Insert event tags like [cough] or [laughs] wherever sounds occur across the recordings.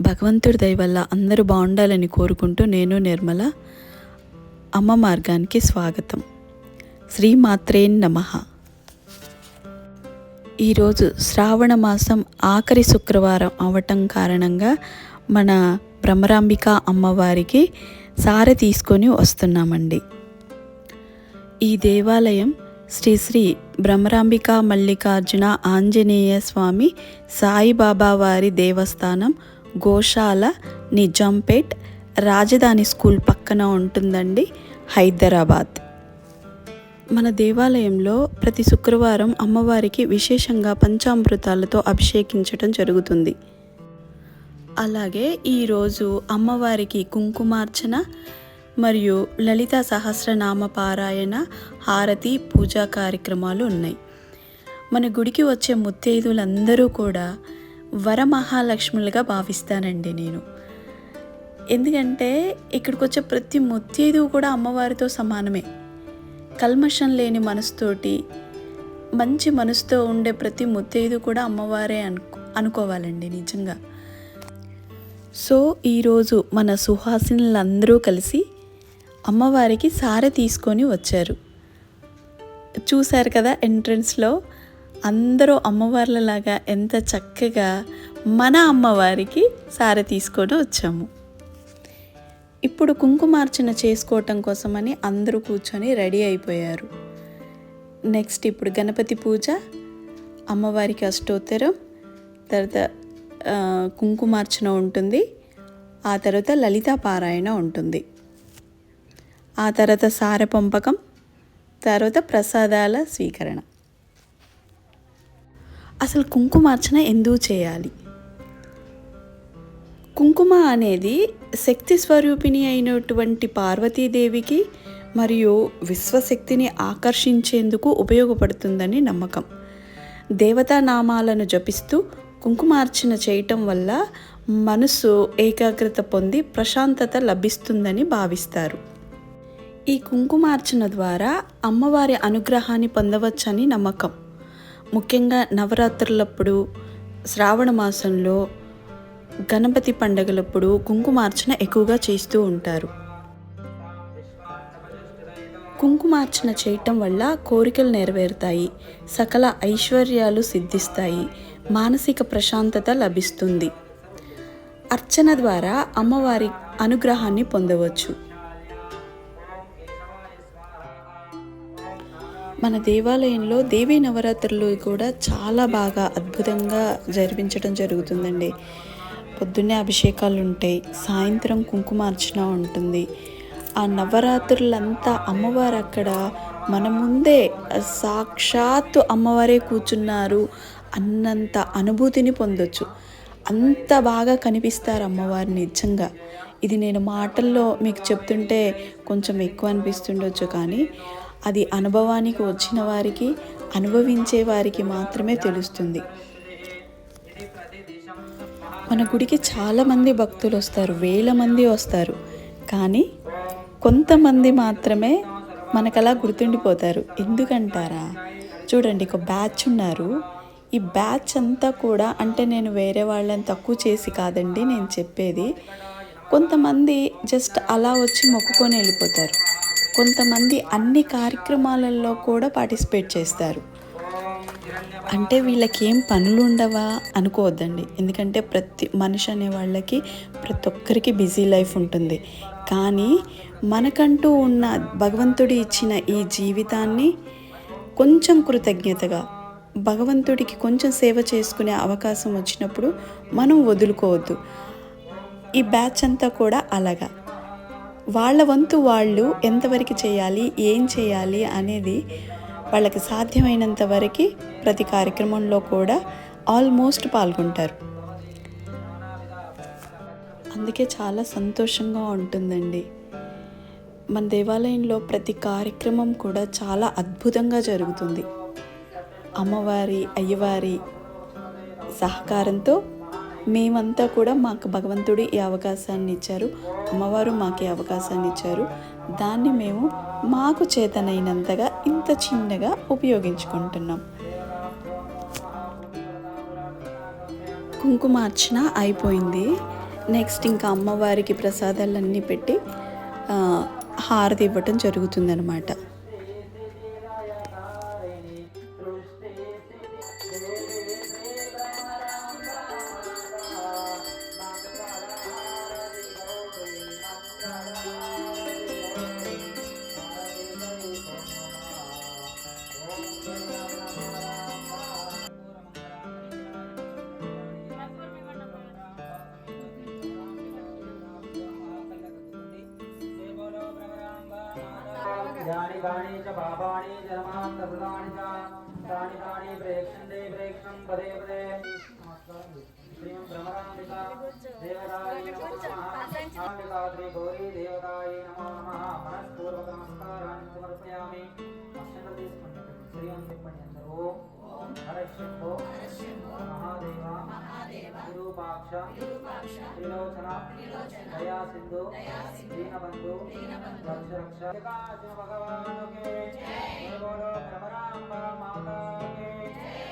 భగవంతుడి దయ వల్ల అందరూ బాగుండాలని కోరుకుంటూ నేను నిర్మల అమ్మ మార్గానికి స్వాగతం. శ్రీమాత్రే నమ. ఈరోజు శ్రావణ మాసం ఆఖరి శుక్రవారం అవటం కారణంగా మన భ్రమరాంబిక అమ్మవారికి సారె తీసుకొని వస్తున్నామండి. ఈ దేవాలయం శ్రీ శ్రీ భ్రమరాంబిక మల్లికార్జున ఆంజనేయ స్వామి సాయిబాబా వారి దేవస్థానం గోశాల నిజాంపేట్ రాజధాని స్కూల్ పక్కన ఉంటుందండి హైదరాబాద్. మన దేవాలయంలో ప్రతి శుక్రవారం అమ్మవారికి విశేషంగా పంచామృతాలతో అభిషేకించటం జరుగుతుంది. అలాగే ఈరోజు అమ్మవారికి కుంకుమార్చన మరియు లలిత సహస్రనామ పారాయణ హారతి పూజా కార్యక్రమాలు ఉన్నాయి. మన గుడికి వచ్చే ముత్తైదులందరూ కూడా వరమహాలక్ష్ములుగా భావిస్తానండి నేను. ఎందుకంటే ఇక్కడికి వచ్చే ప్రతి ముత్తైదు కూడా అమ్మవారితో సమానమే. కల్మషం లేని మనసుతోటి మంచి మనసుతో ఉండే ప్రతి ముత్తైదు కూడా అమ్మవారే అనుకో అనుకోవాలండి నిజంగా. సో ఈరోజు మన సుహాసినులందరూ కలిసి అమ్మవారికి సారె తీసుకొని వచ్చారు. చూశారు కదా ఎంట్రన్స్లో అందరూ అమ్మవార్లలాగా ఎంత చక్కగా మన అమ్మవారికి సారె తీసుకొని వచ్చాము. ఇప్పుడు కుంకుమార్చన చేసుకోవటం కోసమని అందరూ కూర్చొని రెడీ అయిపోయారు. నెక్స్ట్ ఇప్పుడు గణపతి పూజ అమ్మవారికి అష్టోత్తరం తర్వాత కుంకుమార్చన ఉంటుంది ఆ తర్వాత లలితా పారాయణ ఉంటుంది. ఆ తర్వాత సార పంపకం తర్వాత ప్రసాదాల స్వీకరణ. అసలు కుంకుమార్చన ఎందుకు చేయాలి? కుంకుమ అనేది శక్తి స్వరూపిణి అయినటువంటి పార్వతీదేవికి మరియు విశ్వశక్తిని ఆకర్షించేందుకు ఉపయోగపడుతుందని నమ్మకం. దేవతా నామాలను జపిస్తూ కుంకుమార్చన చేయటం వల్ల మనసు ఏకాగ్రత పొంది ప్రశాంతత లభిస్తుందని భావిస్తారు. ఈ కుంకుమార్చన ద్వారా అమ్మవారి అనుగ్రహాన్ని పొందవచ్చని నమ్మకం. ముఖ్యంగా నవరాత్రులప్పుడు శ్రావణ మాసంలో గణపతి పండగలప్పుడు కుంకుమార్చన ఎక్కువగా చేస్తూ ఉంటారు. కుంకుమార్చన చేయటం వల్ల కోరికలు నెరవేరుతాయి సకల ఐశ్వర్యాలు సిద్ధిస్తాయి మానసిక ప్రశాంతత లభిస్తుంది. అర్చన ద్వారా అమ్మవారి అనుగ్రహాన్ని పొందవచ్చు. మన దేవాలయంలో దేవీ నవరాత్రులు కూడా చాలా బాగా అద్భుతంగా జరిపించడం జరుగుతుందండి. పొద్దున్నే అభిషేకాలు ఉంటాయి సాయంత్రం కుంకుమార్చన ఉంటుంది. ఆ నవరాత్రులంతా అమ్మవారు అక్కడ మన ముందే సాక్షాత్తు అమ్మవారే కూర్చున్నారు అన్నంత అనుభూతిని పొందొచ్చు. అంత బాగా కనిపిస్తారు అమ్మవారు నిజంగా. ఇది నేను మాటల్లో మీకు చెప్తుంటే కొంచెం ఎక్కువ అనిపిస్తుండొచ్చు కానీ అది అనుభవానికి వచ్చిన వారికి అనుభవించే వారికి మాత్రమే తెలుస్తుంది. మన గుడికి చాలామంది భక్తులు వస్తారు వేల మంది వస్తారు. కానీ కొంతమంది మాత్రమే మనకలా గుర్తుండిపోతారు. ఎందుకంటారా? చూడండి ఒక బ్యాచ్ ఉన్నారు. ఈ బ్యాచ్ అంతా కూడా అంటే నేను వేరే వాళ్ళని తక్కువ చేసి కాదండి నేను చెప్పేది. కొంతమంది జస్ట్ అలా వచ్చి మొక్కుకొని వెళ్ళిపోతారు. కొంతమంది అన్ని కార్యక్రమాలలో కూడా పార్టిసిపేట్ చేస్తారు. అంటే వీళ్ళకి ఏం పనులు ఉండవా అనుకోవద్దండి. ఎందుకంటే ప్రతి మనిషి అనే వాళ్ళకి ప్రతి ఒక్కరికి బిజీ లైఫ్ ఉంటుంది. కానీ మనకంటూ ఉన్న భగవంతుడి ఇచ్చిన ఈ జీవితాన్ని కొంచెం కృతజ్ఞతగా భగవంతుడికి కొంచెం సేవ చేసుకునే అవకాశం వచ్చినప్పుడు మనం వదులుకోవద్దు. ఈ బ్యాచ్ అంతా కూడా అలాగా. వాళ్ళ వంతు వాళ్ళు ఎంతవరకు చేయాలి ఏం చేయాలి అనేది వాళ్ళకి సాధ్యమైనంత వరకు ప్రతి కార్యక్రమంలో కూడా ఆల్మోస్ట్ పాల్గొంటారు. అందుకే చాలా సంతోషంగా ఉంటుందండి. మన దేవాలయంలో ప్రతి కార్యక్రమం కూడా చాలా అద్భుతంగా జరుగుతుంది. అమ్మవారి అయ్యవారి సహకారంతో మేమంతా కూడా మాకు భగవంతుడు ఈ అవకాశాన్ని ఇచ్చారు. అమ్మవారు మాకు ఈ అవకాశాన్ని ఇచ్చారు. దాన్ని మేము మాకు చేతనైనంతగా ఇంత చిన్నగా ఉపయోగించుకుంటున్నాం. కుంకుమార్చన అయిపోయింది. నెక్స్ట్ ఇంకా అమ్మవారికి ప్రసాదాలన్నీ పెట్టి హారతి ఇవ్వటం జరుగుతుందనమాట यानि कानि च पापानि जन्मान्तकृतानि च तानि तानि प्रेक्षन्ते प्रेक्षं पदे पदे श्रीमन् भ्रमराम्बिका देवतायै नमो नमः आम्बिका श्रीगौरी देवतायै नमो नमः मनःपूर्वकनमस्कारान् समर्पयामि అక్షంతలు తీసుకోండి శ్రీమన్ చెప్పండి అందరూ హరశంభో మహాదేవ విరూపాక్ష త్రిలోచన దయా సింధు దీనబంధు రక్ష రక్ష భగవాన్ భ్రమరాంబ మాతా కే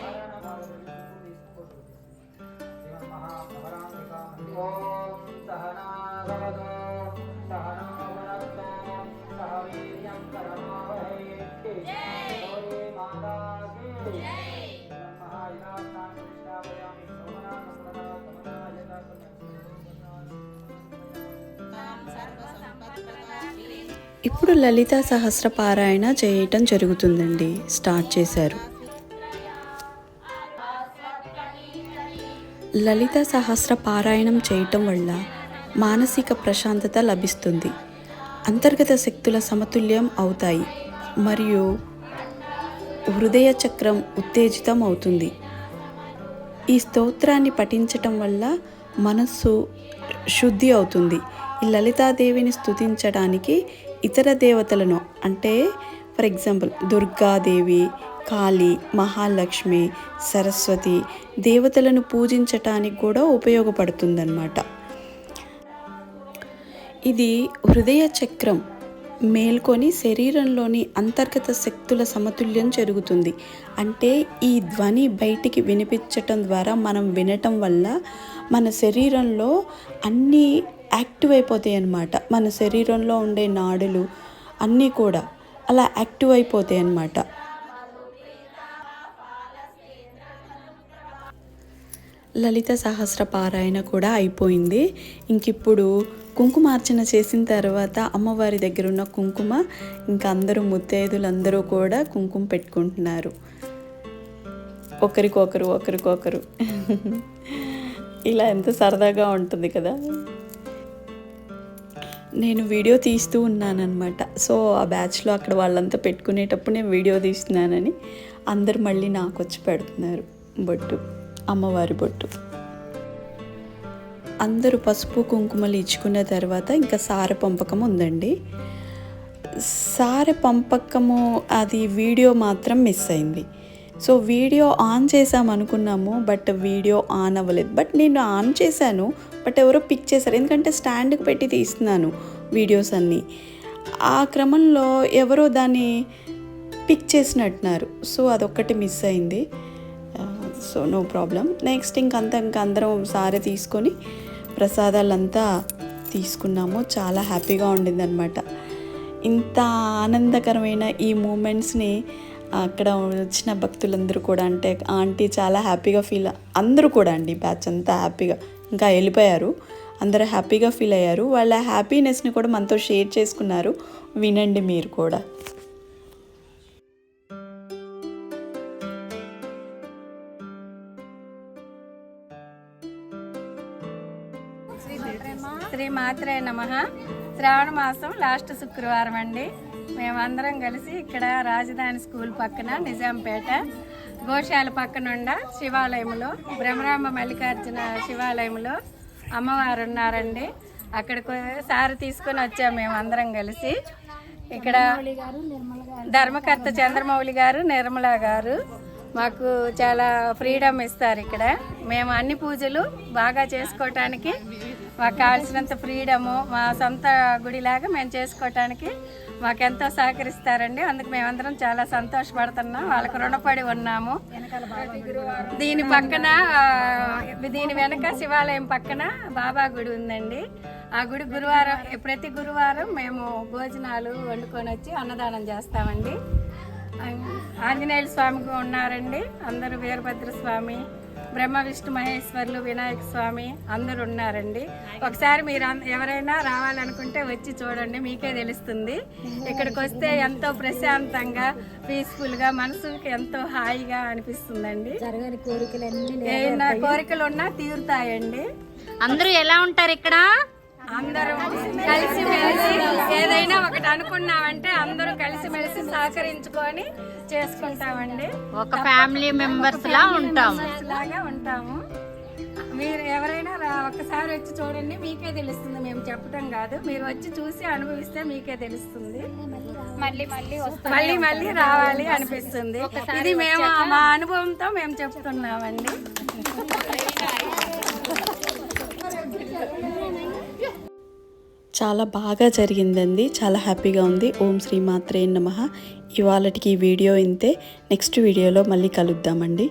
హరణ తీసుకోండి. శ్రీమన్ మహాభ్రమరాంబికా ఓం సహనాగవతో సహనో ఇప్పుడు లలిత సహస్ర పారాయణ చేయటం జరుగుతుందండి. స్టార్ట్ చేశారు. లలిత సహస్ర పారాయణం చేయటం వల్ల మానసిక ప్రశాంతత లభిస్తుంది. అంతర్గత శక్తుల సమతుల్యం అవుతాయి. మరియు హృదయ చక్రం ఉత్తేజితం అవుతుంది. ఈ స్తోత్రాన్ని పఠించటం వల్ల మనస్సు శుద్ధి అవుతుంది. ఈ లలితాదేవిని స్థుతించడానికి ఇతర దేవతలను అంటే ఫర్ ఎగ్జాంపుల్ దుర్గాదేవి కాళీ మహాలక్ష్మి సరస్వతి దేవతలను పూజించటానికి కూడా ఉపయోగపడుతుందన్నమాట. ఇది హృదయ చక్రం మేల్కొని శరీరంలోని అంతర్గత శక్తుల సమతుల్యం జరుగుతుంది. అంటే ఈ ధ్వని బయటికి వినిపించటం ద్వారా మనం వినటం వల్ల మన శరీరంలో అన్నీ యాక్టివ్ అయిపోతాయి అన్నమాట. మన శరీరంలో ఉండే నాడులు అన్నీ కూడా అలా యాక్టివ్ అయిపోతాయి అన్నమాట. లలిత సహస్ర పారాయణ కూడా అయిపోయింది. ఇంకిప్పుడు కుంకుమార్చన చేసిన తర్వాత అమ్మవారి దగ్గర ఉన్న కుంకుమ ఇంకా అందరూ ముత్తైదులందరూ కూడా కుంకుమ పెట్టుకుంటున్నారు. ఒకరికొకరు ఒకరికొకరు. [laughs] ఇలా ఎంత సరదాగా ఉంటుంది కదా. నేను వీడియో తీస్తూ ఉన్నానన్నమాట. సో ఆ బ్యాచ్లో అక్కడ వాళ్ళంతా పెట్టుకునేటప్పుడు నేను వీడియో తీస్తున్నానని అందరు మళ్ళీ నాకు వచ్చి పెడుతున్నారు. బొట్టు అమ్మవారి బొట్టు. అందరూ పసుపు కుంకుమలు ఇచ్చుకున్న తర్వాత ఇంకా సార పంపకం ఉందండి. సార పంపకము అది వీడియో మాత్రం మిస్ అయింది. సో వీడియో ఆన్ చేసాం అనుకున్నాము బట్ వీడియో ఆన్ అవ్వలేదు. బట్ నేను ఆన్ చేశాను బట్ ఎవరో పిక్ చేశారు. ఎందుకంటే స్టాండ్కి పెట్టి తీస్తున్నాను వీడియోస్ అన్నీ. ఆ క్రమంలో ఎవరో దాన్ని పిక్ చేసినట్టున్నారు. సో అదొక్కటి మిస్ అయింది. సో నో ప్రాబ్లం నెక్స్ట్ ఇంకంతా ఇంకా అందరం సారీ తీసుకొని ప్రసాదాలంతా తీసుకున్నాము. చాలా హ్యాపీగా ఉండిందనమాట ఇంత ఆనందకరమైన ఈ మూమెంట్స్ని అక్కడ వచ్చిన భక్తులందరూ కూడా అంటే ఆంటీ చాలా హ్యాపీగా ఫీల్ అందరూ కూడా అండి బ్యాచ్ అంతా హ్యాపీగా ఇంకా వెళ్ళిపోయారు. అందరూ హ్యాపీగా ఫీల్ అయ్యారు. వాళ్ళ హ్యాపీనెస్ని కూడా మనతో షేర్ చేసుకున్నారు. వినండి మీరు కూడా. శ్రీ మాత్రే నమ. శ్రావణ మాసం లాస్ట్ శుక్రవారం అండి. మేమందరం కలిసి ఇక్కడ రాజధాని స్కూల్ పక్కన నిజాంపేట గోశాల పక్కనుండ శివాలయంలో బ్రహ్మరాంబ మల్లికార్జున శివాలయంలో అమ్మవారు ఉన్నారండి అక్కడికి సారి తీసుకొని వచ్చాము మేము అందరం కలిసి. ఇక్కడ ధర్మకర్త చంద్రమౌళి గారు నిర్మల గారు మాకు చాలా ఫ్రీడమ్ ఇస్తారు ఇక్కడ. మేము అన్ని పూజలు బాగా చేసుకోవటానికి మాకు కావాల్సినంత ఫ్రీడము మా సొంత గుడిలాగా మేము చేసుకోవటానికి మాకెంతో సహకరిస్తారండి. అందుకు మేమందరం చాలా సంతోషపడుతున్నాం. వాళ్ళకు రుణపడి ఉన్నాము. దీని పక్కన దీని వెనక శివాలయం పక్కన బాబా గుడి ఉందండి. ఆ గుడి గురువారం ప్రతి గురువారం మేము భోజనాలు వండుకొని వచ్చి అన్నదానం చేస్తామండి. ఆంజనేయుల స్వామి ఉన్నారండి. అందరూ వీరభద్ర స్వామి బ్రహ్మ విష్ణు మహేశ్వర్లు వినాయక స్వామి అందరూ ఉన్నారండి. ఒకసారి మీరు ఎవరైనా రావాలనుకుంటే వచ్చి చూడండి మీకే తెలుస్తుంది. ఇక్కడికి వస్తే ఎంతో ప్రశాంతంగా పీస్ఫుల్గా మనసుకి ఎంతో హాయిగా అనిపిస్తుందండి. ఏమైనా కోరికలు ఉన్నా తీరుతాయండి. అందరూ ఎలా ఉంటారు ఇక్కడ? అందరం కలిసి మెలిసి ఏదైనా ఒకటి అనుకున్నామంటే అందరూ కలిసి మెలిసి సహకరించుకొని చేసుకుంటామండి. ఒక ఫ్యామిలీ మెంబర్స్ లా ఉంటాం లాగా ఉంటాము. మీరు ఎవరైనా రా ఒక్కసారి వచ్చి చూడండి మీకే తెలుస్తుంది. మేము చెప్పటం కాదు. మీరు వచ్చి చూసి అనుభవిస్తే మీకే తెలుస్తుంది. మళ్ళీ మళ్ళీ మళ్ళీ మళ్ళీ రావాలి అనిపిస్తుంది. ఇది మేము మా అనుభవంతో మేము చెప్తున్నామండి. [laughs] చాలా బాగా జరిగిందండి. చాలా హ్యాపీగా ఉంది. ఓం శ్రీ మాత్రే నమ. ఇవాళకి ఈ వీడియో ఇంతే. నెక్స్ట్ వీడియోలో మళ్ళీ కలుద్దామండి.